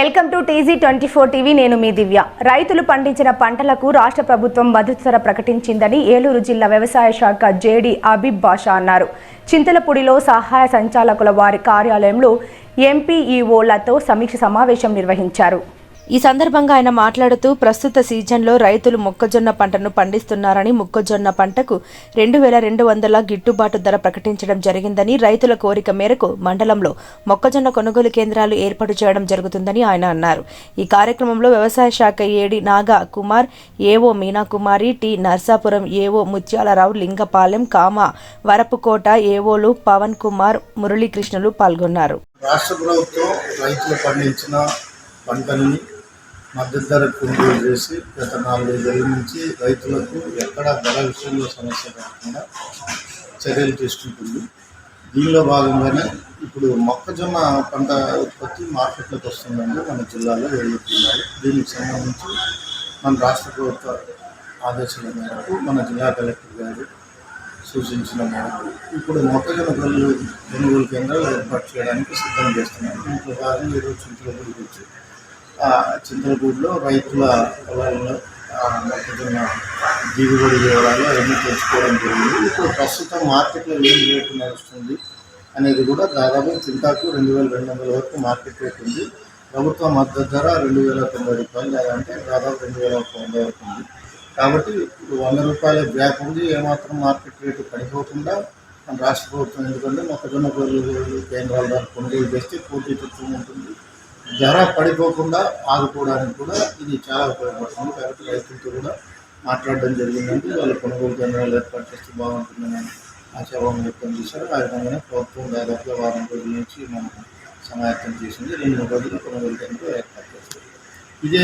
Welcome to TG twenty four TV. నేను మీ దివ్య. రైతులు పండించిన పంటలకు రాష్ట్ర ప్రభుత్వం మద్దతు ధర ప్రకటించిందని ఏలూరు జిల్లా వ్యవసాయ శాఖ జేడీ అబీబ్ బాషా అన్నారు. చింతలపూడిలో సహాయ సంచాలకుల వారి కార్యాలయంలో ఎంపీఈఓలతో సమీక్ష సమావేశం నిర్వహించారు. ఈ సందర్భంగా ఆయన మాట్లాడుతూ ప్రస్తుత సీజన్లో రైతులు మొక్కజొన్న పంటను పండిస్తున్నారని మొక్కజొన్న పంటకు రెండు వేల రెండు వందల గిట్టుబాటు ధర ప్రకటించడం జరిగిందని రైతుల కోరిక మేరకు మండలంలో మొక్కజొన్న కొనుగోలు కేంద్రాలు ఏర్పాటు చేయడం జరుగుతుందని ఆయన అన్నారు. ఈ కార్యక్రమంలో వ్యవసాయ శాఖ ఏడి నాగా కుమార్ ఏవో మీనాకుమారి టి నర్సాపురం ఏవో ముత్యాలరావు లింగపాలెం కామ వరపుకోట ఏవోలు పవన్ కుమార్ మురళీకృష్ణులు పాల్గొన్నారు. రాష్ట్ర ప్రభుత్వం రైతులు పండించిన పంటల్ని మద్దతు ధర కొనుగోలు చేసి గత నాలుగైదేళ్ళ నుంచి రైతులకు ఎక్కడ ధర విషయంలో సమస్య రాకుండా చర్యలు తీసుకుంటుంది. దీనిలో భాగంగానే ఇప్పుడు మొక్కజొన్న పంట ఉత్పత్తి మార్కెట్లోకి వస్తుందండి మన జిల్లాలో ఏలూరు జిల్లాలో దీనికి సంబంధించి మన రాష్ట్ర ప్రభుత్వ ఆదేశాల మేరకు మన జిల్లా కలెక్టర్ గారు సూచించిన మేరకు ఇప్పుడు మొక్కజొన్న కొనుగోలు కొనుగోలు కేంద్రాలు ఏర్పాటు చేయడానికి సిద్ధం చేస్తున్నాం దీంట్లో భాగంగా ఈరోజు చింతలపూడికి వచ్చి చింతలపూడిలో రైతుల పొలాల్లో మొక్కజొన్న దిగుబడి వివరాలు అవన్నీ తెలుసుకోవడం జరిగింది. ఇప్పుడు ప్రస్తుతం మార్కెట్లో ఏం రేటు నడుస్తుంది అనేది కూడా దాదాపు చింతాకు రెండు వేల రెండు వందల వరకు మార్కెట్ రేట్ ఉంది. ప్రభుత్వ మద్దతు ధర రెండు వేల తొంభై రూపాయలు లేదంటే దాదాపు రెండు వేల ఒక వంద వరకు ఉంది. కాబట్టి ఇప్పుడు వంద రూపాయల గ్యాప్ ఉంది ఏమాత్రం మార్కెట్ రేటు పడిపోకుండా మన రాష్ట్ర ప్రభుత్వం ఎందుకంటే మొక్కజొన్న కొనుగోలు కేంద్రాల ద్వారా కొనుగోలు చేస్తే పోటీతత్వం ఉంటుంది. ధర పడిపోకుండా ఆగుకోవడానికి కూడా ఇది చాలా ఉపయోగపడుతుంది. కాబట్టి రైతులతో కూడా మాట్లాడడం జరిగిందంటే వాళ్ళు కొనుగోలు కేంద్రాలు ఏర్పాటు చేస్తే బాగుంటుందని ఆశాభావం వ్యక్తం చేశారు. ఆ విధంగానే ప్రభుత్వం దాదాపుగా వారం రోజుల నుంచి మనం సమాయత్తం చేసింది. రెండు మూడు రోజులు కొనుగోలు కేంద్రం ఏర్పాటు చేస్తారు ఇదే